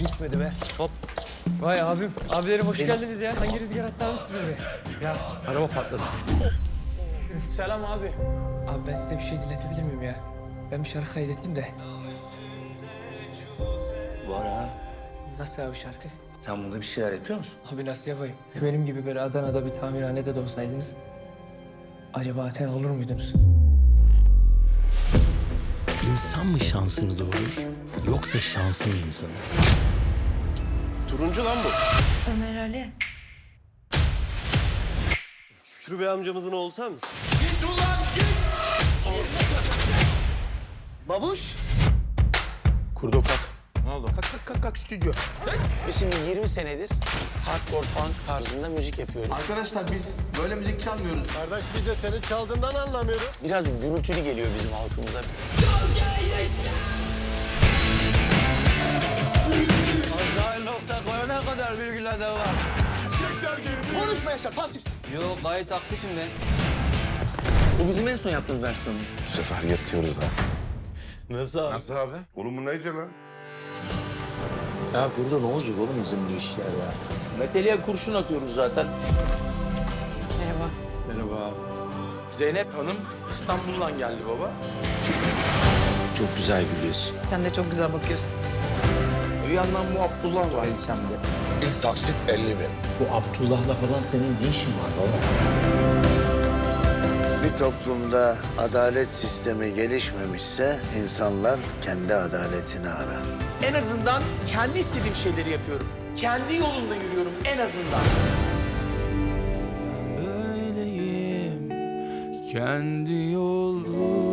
bitmedi be. Hop. Vay abim, abilerim hoş geldiniz ya. Hangi rüzgar attı abi sizi buraya? Ya araba patladı. Selam abi. Abi ben size bir şey dinletebilir miyim ya? Ben bir şarkı kaydettim de. Var ha. Nasıl abi şarkı? Sen bunda bir şeyler yapıyor musun? Abi nasıl yapayım? Benim gibi böyle Adana'da bir tamirhanede de olsaydınız... ...acaba aten olur muydunuz? İnsan mı şansını doğurur yoksa şansı mı insanı? Turuncu lan bu. Ömer Ali. Şükrü Bey amcamızın oğlu sen misin? Babuş. Kurdokat. Kalk kalk kalk kalk stüdyo. Biz şimdi 20 senedir hardcore punk tarzında müzik yapıyoruz. Arkadaşlar biz böyle müzik çalmıyoruz. Kardeş biz de seni çaldığından anlamıyoruz. Biraz gürültülü geliyor bizim halkımıza. Kadar virgüller de var. Konuşma Yaşar pasifsin. Yok gayet aktifim ben. Bu bizim en son yaptığımız versiyonu. Bu sefer yırtıyoruz ha. Nasıl abi? Nasıl abi? Oğlum bu neyce lan? Ya burada ne olacak oğlum bizim bu işler ya? Meteliğe kurşun atıyoruz zaten. Merhaba. Merhaba. Zeynep Hanım İstanbul'dan geldi baba. Çok güzel gülüyorsun. Sen de çok güzel bakıyorsun. Bir yandan bu Abdullah var ensemde. Taksit 50 bin. Bu Abdullah'la falan senin ne işin var baba? Bir toplumda adalet sistemi gelişmemişse insanlar kendi adaletini arar. En azından kendi istediğim şeyleri yapıyorum. Kendi yolunda yürüyorum en azından. Böyleyim kendi yolum